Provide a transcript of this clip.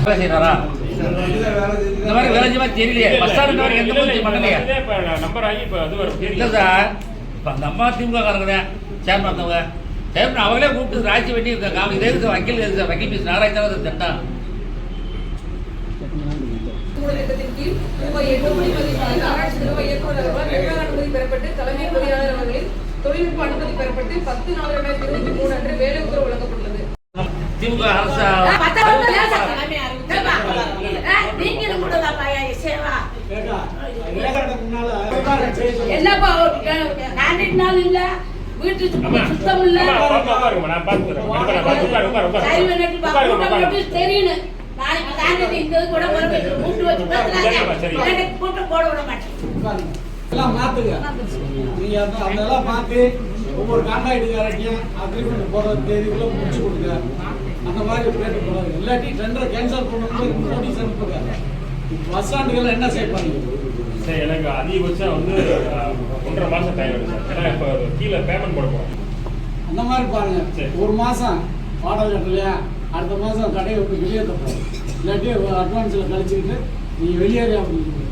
வேலை செய்யறாரா? இந்த மாதிரி வேலை செய்வா தெரியலையே பஸ் ஸ்டாண்ட் மாதிரி எந்த நம்பர் ஆகி இப்ப அது வரும் இல்ல சார் இப்ப அந்த அம்மா திமுக காரங்க சேர்மன் சேர்மன் அவங்களே கூப்பிட்டு ராஜி பண்ணி இந்த காம இதே இருக்கு வக்கீல் எதுக்கு வக்கீல் பீஸ் நாராயணன் திட்டம் தொழில்நுட்ப அனுமதி பெறப்பட்டு பத்து நாலு ரெண்டாயிரத்தி இருபத்தி மூணு அன்று வேலை உத்தரவு வழங்கப்பட்டுள்ளது. திமுக அரசு. என்னப்பா கேண்டிட் நாள் இல்ல. வீட்டு சுத்தம் இல்ல. தெரியணும் நாளைக்கு கேண்டிட் இந்த கூட வச்சு போட விட மாட்டேன். எல்லாம் மாத்துங்க. நீங்க அந்த அதெல்லாம் மாத்தி ஒவ்வொரு கான்ட்ராக்டுக்காரட்டையும் அக்ரிமெண்ட் போடுற தேதிக்குள்ள முடிச்சு கொடுங்க. அந்த மாதிரி பேட்டு போடாது இல்லாட்டி டெண்டர் கேன்சல் பண்ணணும் நோட்டீஸ் அனுப்புங்க. பஸ் ஸ்டாண்டுகள் என்ன செய்ய போறீங்க சரி எனக்கு அதிகபட்சம் வந்து ஒன்றரை மாசம் டைம் எடுக்கும் சார். ஏன்னா இப்போ கீழே பேமெண்ட் போட அந்த மாதிரி பாருங்க. சரி. ஒரு மாசம் வாடகை கட்டலையா? அடுத்த மாதம் கடையை விட்டு வெளியே தப்போம் இல்லாட்டி அட்வான்ஸில் கழிச்சுக்கிட்டு நீங்கள் வெளியேறியா அப்படின்னு